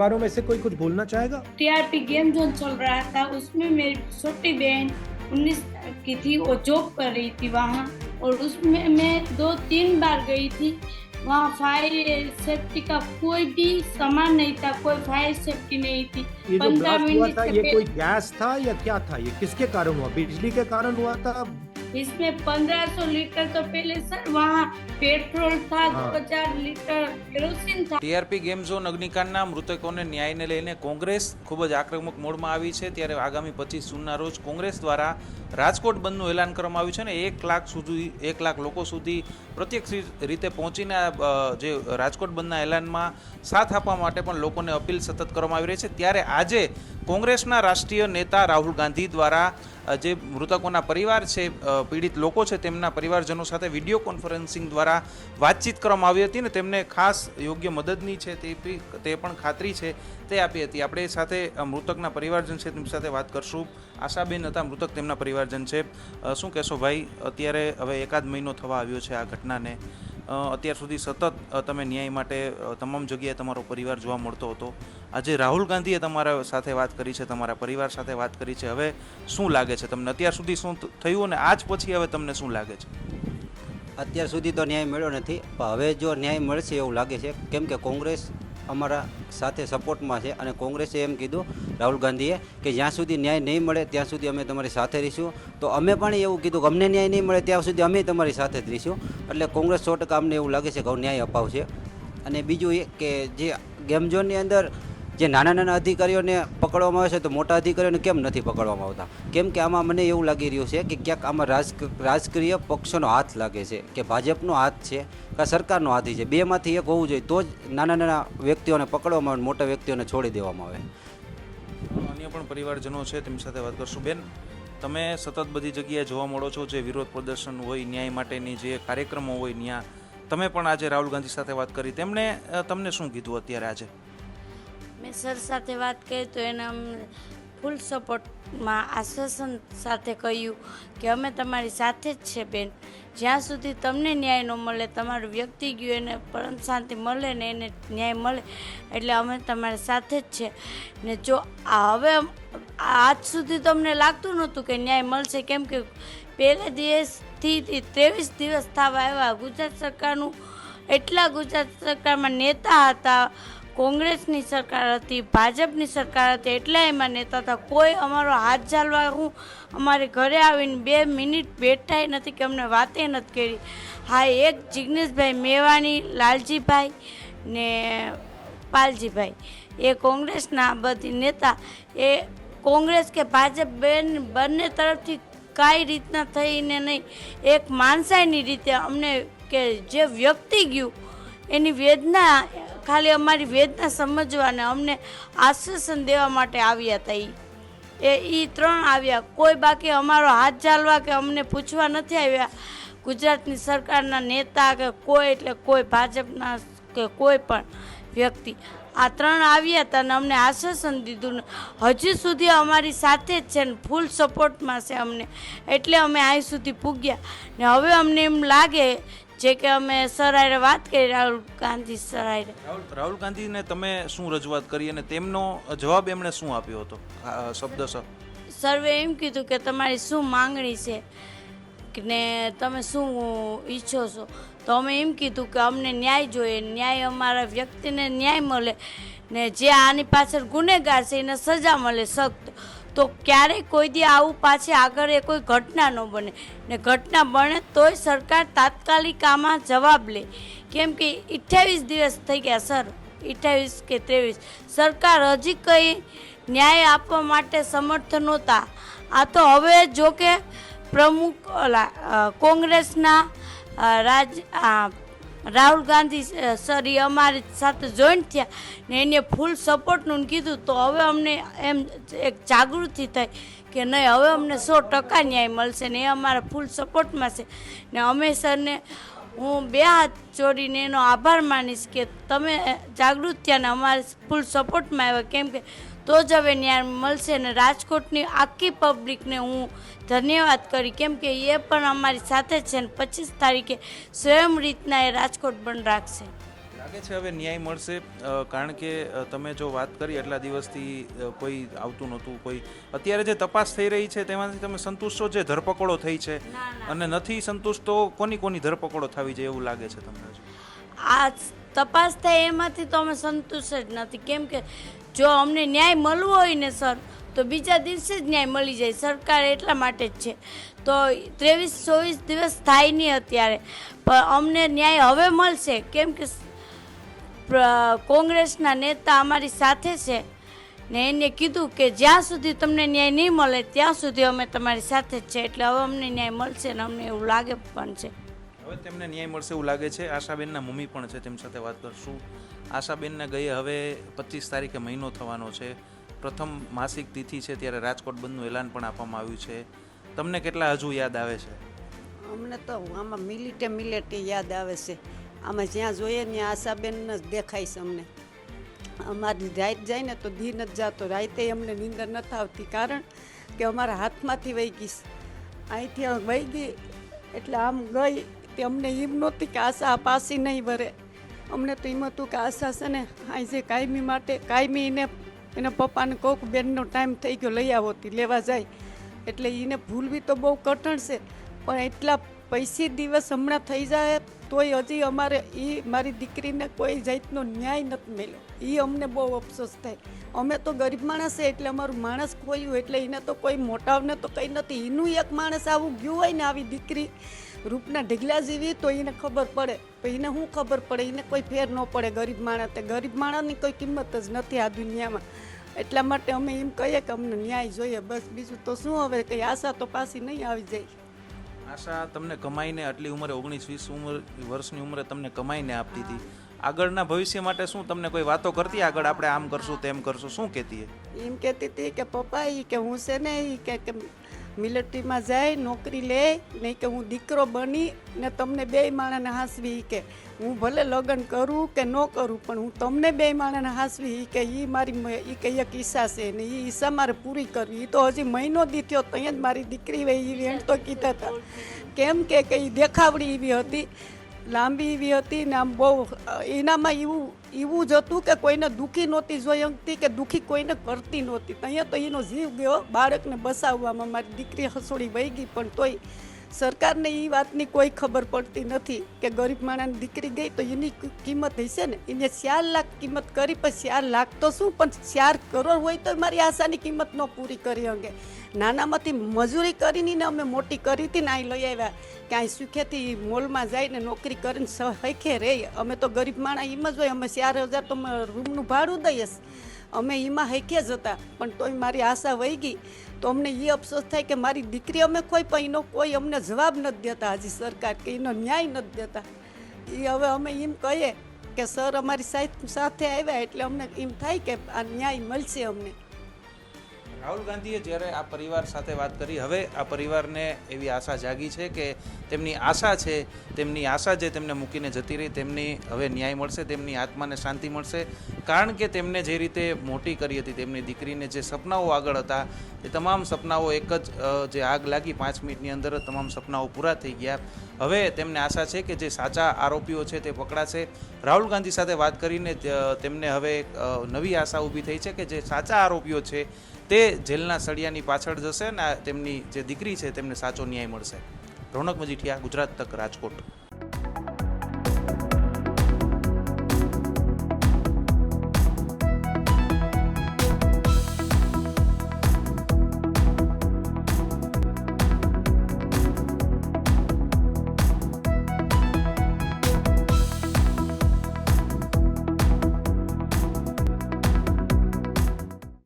परिवारों में से कोई कुछ बोलना चाहेगा? टीआरपी गेम जोन चल रहा था उसमें मेरी छोटी बहन उन्नीस की थी वो जॉब कर रही थी वहाँ और उसमें मैं दो तीन बार गई थी। वहाँ फायर सेफ्टी का कोई भी सामान नहीं था कोई फायर सेफ्टी नहीं थी। ये जो पंद्रह ब्लास्ट हुआ मिनट था ये कोई गैस था या क्या था? ये किसके कारण हुआ? बिजली के कारण हुआ था? इसमें 1500 लीटर तो पहले सर वहाँ पेट्रोल था हाँ। दो हजार लीटर केरोसिन था ટીઆરપી ગેમ ઝોન અગ્નિકાંડના મૃતકોને ન્યાયને લઈને કોંગ્રેસ ખૂબ જ આક્રમક મોડમાં આવી છે ત્યારે આગામી પચીસ જૂનના રોજ કોંગ્રેસ દ્વારા રાજકોટ બંધનું એલાન કરવામાં આવ્યું છે ને એક લાખ સુધી, એક લાખ લોકો સુધી પ્રત્યક્ષ રીતે પહોંચીને જે રાજકોટ બંધના એલાનમાં સાથ આપવા માટે પણ લોકોને અપીલ સતત કરવામાં આવી રહી છે. ત્યારે આજે કોંગ્રેસના રાષ્ટ્રીય નેતા રાહુલ ગાંધી દ્વારા જે મૃતકોના પરિવાર છે પીડિત લોકો છે, તેમના પરિવારજનો સાથે વીડિયો કોન્ફરન્સિંગ દ્વારા વાતચીત કરવામાં આવી હતી ને તેમને ખાસ યોગ્ય મદદની છે તે તે પણ ખાતરી છે, તે આપી હતી. આપણે સાથે મૃતકના પરિવારજન છે તેમની સાથે વાત કરશું. આશાબેન હતા, મૃતક તેમના પરિવારજન છે. શું કહેશો ભાઈ, અત્યારે હવે એકાદ મહિનો થવા આવ્યો છે આ ઘટનાને. અત્યાર સુધી સતત તમે ન્યાય માટે તમામ જગ્યાએ તમારો પરિવાર જોવા મળતો હતો. આજે રાહુલ ગાંધીએ તમારા સાથે વાત કરી છે, તમારા પરિવાર સાથે વાત કરી છે. હવે શું લાગે છે તમને? અત્યાર સુધી શું થયું અને આજ પછી હવે તમને શું લાગે છે? અત્યાર સુધી તો ન્યાય મળ્યો નથી, પણ હવે જો ન્યાય મળશે એવું લાગે છે, કેમ કે કોંગ્રેસ અમારા સાથે સપોર્ટમાં છે અને કોંગ્રેસે એમ કીધું રાહુલ ગાંધીએ કે જ્યાં સુધી ન્યાય નહીં મળે ત્યાં સુધી અમે તમારી સાથે રહીશું. તો અમે પણ એવું કીધું કે અમને ન્યાય નહીં મળે ત્યાં સુધી અમે તમારી સાથે જ રહીશું. એટલે કોંગ્રેસ સો ટકા અમને એવું લાગે છે કે ન્યાય અપાવશે. અને બીજું એ કે જે ગેમઝોનની અંદર જે નાના નાના અધિકારીઓને પકડવામાં આવે છે, તો મોટા અધિકારીઓને કેમ નથી પકડવામાં આવતા? કેમ કે આમાં મને એવું લાગી રહ્યું છે કે ક્યાંક આમાં રાજ રાજકીય પક્ષોનો હાથ લાગે છે, કે ભાજપનો હાથ છે, કે સરકારનો હાથ છે. બેમાંથી એક હોવું જોઈએ, તો જ નાના નાના વ્યક્તિઓને પકડવામાં આવે મોટા વ્યક્તિઓને છોડી દેવામાં આવે. અન્ય પણ પરિવારજનો છે, તેમની સાથે વાત કરશું. બેન, તમે સતત બધી જગ્યાએ જોવા મળો છો જે વિરોધ પ્રદર્શન હોય, ન્યાય માટેની જે કાર્યક્રમો હોય ત્યાં. તમે પણ આજે રાહુલ ગાંધી સાથે વાત કરી. તેમણે તમને શું કીધું અત્યારે આજે? મેં સર સાથે વાત કરી તો એને અમને ફૂલ સપોર્ટમાં આશ્વાસન સાથે કહ્યું કે અમે તમારી સાથે જ છે બેન. જ્યાં સુધી તમને ન્યાય ન મળે, તમારું વ્યક્તિ ગયું એને પરમ શાંતિ મળે ને એને ન્યાય મળે, એટલે અમે તમારી સાથે જ છે. ને જો હવે આજ સુધી તમને લાગતું નહોતું કે ન્યાય મળશે, કેમ કે પહેલે દિવસથી ત્રેવીસ દિવસ થવા આવ્યા. ગુજરાત સરકારનું, એટલા ગુજરાત સરકારમાં નેતા હતા કોંગ્રેસની સરકાર હતી, ભાજપની સરકાર હતી, એટલા એમાં નેતા હતા. કોઈ અમારો હાથ ઝાલવા હું અમારે ઘરે આવીને બે મિનિટ બેઠાય નથી કે અમને વાતે નથી કરી. હા એક જિગ્નેશભાઈ મેવાણી, લાલજીભાઈ ને પાલજીભાઈ. એ કોંગ્રેસના બધી નેતા. એ કોંગ્રેસ કે ભાજપ બેન બંને તરફથી કાંઈ રીતના થઈને નહીં. એક માણસાઈની રીતે અમને કે જે વ્યક્તિ ગયું, એની વેદના ખાલી અમારી વેદના સમજવાને અમને આશ્વાસન દેવા માટે આવ્યા હતા. એ એ ત્રણ આવ્યા. કોઈ બાકી અમારો હાથ ચાલવા કે અમને પૂછવા નથી આવ્યા. ગુજરાતની સરકારના નેતા કે કોઈ એટલે કોઈ ભાજપના કે કોઈ પણ વ્યક્તિ. આ ત્રણ આવ્યા હતા અને અમને આશ્વાસન દીધું ને હજી સુધી અમારી સાથે જ છે ને ફૂલ સપોર્ટમાં છે અમને. એટલે અમે અહીં સુધી પૂગ્યા. ને હવે અમને એમ લાગે જે કે અમે સર વાત કરી રાહુલ ગાંધી સર રાહુલ રાહુલ ગાંધીને તમે શું રજૂઆત કરી અને તેમનો જવાબ એમણે શું આપ્યો હતો? શબ્દ સર સર્વે એમ કીધું કે તમારી શું માંગણી છે કે ને તમે શું ઈચ્છો છો? તો અમે એમ કીધું કે અમને ન્યાય જોઈએ ન્યાય અમારા વ્યક્તિને ન્યાય મળે ને જે આની પાછળ ગુનેગાર છે એને સજા મળે સખ્ત. તો ક્યારેય કોઈ દી આવું પાછી આગળ એ કોઈ ઘટના ન બને. ને ઘટના બને તોય સરકાર તાત્કાલિક આમાં જવાબ લે. કેમ કે અઠ્યાવીસ દિવસ થઈ ગયા, સર. અઠ્યાવીસ કે ત્રેવીસ. સરકાર હજી કંઈ ન્યાય આપવા માટે સમર્થ નહોતા. આ તો હવે જો કે પ્રમુખ કોંગ્રેસના રાજ રાહુલ ગાંધી સર એ અમારી સાથે જોઈન્ટ થયા ને એને ફૂલ સપોર્ટનું કીધું, તો હવે અમને એમ એક જાગૃતિ થઈ કે નહીં, હવે અમને સો ટકા ન્યાય મળશે ને એ અમારા ફૂલ સપોર્ટમાં છે. ને અમે સરને, હું બે હાથ જોડીને એનો આભાર માનીશ કે તમે જાગૃત થયા ને અમારે ફૂલ સપોર્ટમાં આવ્યા. કેમ કે તો જ હવે ન્યાય મળશે ને રાજકોટની આખી પબ્લિકને હું ધન્યવાદ કરી. કેમ કે એ પણ અમારી સાથે છે ને પચીસ તારીખે સ્વયં રીતના એ રાજકોટ બંધ રાખશે. લાગે છે હવે ન્યાય મળશે કારણ કે તમે જો વાત કરી એટલા દિવસથી કોઈ આવતું નહોતું કોઈ અત્યારે જે તપાસ થઈ રહી છે તેમાંથી તમે સંતુષ્ટો જે ધરપકડો થઈ છે. અને નથી સંતુષ્ટ તો કોની કોની ધરપકડો થવી જોઈએ એવું લાગે છે તમને આ તપાસ થાય એમાંથી તો અમે સંતુષ્ટ જ નથી. કેમ કે જો અમને ન્યાય મળવો હોય ને, સર, તો બીજા દિવસે જ ન્યાય મળી જાય. સરકાર એટલા માટે જ છે. તો ત્રેવીસ, ચોવીસ દિવસ થાય નહીં અત્યારે. પણ અમને ન્યાય હવે મળશે. કેમ કે કોંગ્રેસના નેતા અમારી સાથે છે ને એને કીધું કે જ્યાં સુધી તમને ન્યાય નહીં મળે, ત્યાં સુધી અમે તમારી સાથે જ છે. એટલે હવે અમને ન્યાય મળશે ને અમને એવું લાગે પણ છે. હવે તેમને ન્યાય મળશે એવું લાગે છે. આશાબેનના મમ્મી પણ છે તેમ સાથે વાત કરશું. આશાબેનને ગઈ હવે પચીસ તારીખે મહિનો થવાનો છે. પ્રથમ માસિક તિથિ છે ત્યારે રાજકોટ બંધનું એલાન પણ આપવામાં આવ્યું છે. તમને કેટલા હજુ યાદ આવે છે? અમને તો આમાં મિલિટે મિલેટે યાદ આવે છે. આમાં જ્યાં જોઈએ ત્યાં આશાબેન જ દેખાય છે અમને. અમારી રાત જાય ને તો દી નથી જાતો રાતે અમને નીંદર નથી આવતી કારણ કે અમારા હાથમાંથી વહી ગઈ અહીંથી વહી ગઈ, એટલે આમ ગઈ તે અમને એમ નહોતી કે આશા પાસી નહીં વરે. અમને તો એમ હતું કે આશા છે ને આજે કાયમી માટે, કાયમી એને, એના પપ્પાને કોક બેનનો ટાઈમ થઈ ગયો, લઈ આવો તી, લેવા જાય. એટલે એને ભૂલવી તો બહુ કઠણ છે, પણ એટલા પૈસી દિવસ હમણાં થઈ જાય તોય હજી અમારે એ મારી દીકરીને કોઈ જાતનો ન્યાય નથી મળ્યો. એ અમને બહુ અફસોસ થાય. અમે તો ગરીબ માણસ છે, એટલે અમારું માણસ ખોયું, એટલે એને તો કોઈ મોટાવને તો કંઈ નથી. એનું એક માણસ આવું ગયું હોય ને, આવી દીકરી રૂપના ઢગલા જેવી તો એને ખબર પડે. પણ એને શું ખબર પડે? એને કોઈ ફેર ન પડે ગરીબ માણસ. તે ગરીબ માણસની કોઈ કિંમત જ નથી આ દુનિયામાં. એટલા માટે અમે એમ કહીએ કે અમને ન્યાય જોઈએ. બસ બીજું તો શું હવે? કંઈ આશા તો પાછી નહીં આવી જાય. આશા તમને કમાઈને આટલી ઉંમરે ઓગણીસ વીસ ઉંમર વર્ષની ઉંમરે તમને કમાઈને આપતી હતી. આગળના ભવિષ્ય માટે શું તમને કોઈ વાતો કરતી? આગળ આપણે આમ કરશું તેમ કરશું. શું કહેતી એમ કહેતી હતી કે પપ્પા એ કે હું છે ને એ કે કે મિલિટરીમાં જાય, નોકરી લે, નહીં કે હું દીકરો બની ને તમને બે માણસને હાંસવી કે, હું ભલે લગ્ન કરું કે ન કરું, પણ હું તમને બે માણસને હાંસવી કે એ મારી એ કઈ એક ઈચ્છા છે ને એ ઈચ્છા મારે પૂરી કરવી. એ તો હજી મહિનો દી થયો ત્યાં જ મારી દીકરી એમ તો કીધા હતા. કેમ કે એ દેખાવડી એવી હતી લાંબી એવી હતી ને આમ બહુ એનામાં એવું એવું જ હતું કે કોઈને દુઃખી નહોતી જોઈ કે દુઃખી કોઈને કરતી નહોતી. અહીંયા તો એનો જીવ ગયો બાળકને બસાવવામાં. મારી દીકરી હસોડી વહી ગઈ પણ તોય સરકારને એ વાતની કોઈ ખબર પડતી નથી કે ગરીબ માણસની દીકરી ગઈ તો એની કિંમત હશે ને? એને ચાર લાખ કિંમત કરી પછી ચાર લાખ તો શું? પણ ચાર કરોડ હોય તો મારી આશાની કિંમત ન પૂરી કરી અંગે નાનામાંથી મજૂરી કરીને ને અમે મોટી કરી હતી ને અહીં લઈ આવ્યા. કે અહીં સુખેથી મોલમાં જઈને નોકરી કરીને સહેખે રહી. અમે તો ગરીબ માણસ એમ જ હોય. અમે ચાર હજાર તો રૂમનું ભાડું દઈએ. છે. અમે એમાં હૈક્યા જ હતા, પણ તોય મારી આશા વહી ગઈ. તો અમને એ અફસોસ થાય કે મારી દીકરી અમે કોઈ પણ એનો કોઈ અમને જવાબ નથી દેતા. હજી સરકાર કે એનો ન્યાય નથી દેતા. એ હવે અમે એમ કહીએ કે, સર, અમારી સાથ- આવ્યા એટલે અમને એમ થાય કે આ ન્યાય મળશે અમને. રાહુલ ગાંધીએ જ્યારે આ પરિવાર સાથે વાત કરી, હવે આ પરિવારને એવી આશા જાગી છે કે તેમની આશા છે, તેમની આશા જે તેમને મૂકીને જતી રહી, તેમની હવે ન્યાય મળશે, તેમની આત્માને શાંતિ મળશે. કારણ કે તેમને જે રીતે મોટી કરી હતી, તેમની દીકરીને જે સપનાઓ આગળ હતા, એ તમામ સપનાઓ એક જ જે આગ લાગી પાંચ મિનિટની અંદર તમામ સપનાઓ પૂરા થઈ ગયા. હવે તેમને આશા છે કે જે સાચા આરોપીઓ છે તે પકડાશે. રાહુલ ગાંધી સાથે વાત કરીને તેમને હવે નવી આશા ઊભી થઈ છે કે જે સાચા આરોપીઓ છે તે જેલના સળિયાની પાછળ જશે અને તેમની જે દીકરી છે તેમને સાચો ન્યાય મળશે. રોનક મજીઠિયા, ગુજરાત તક રાજકોટ.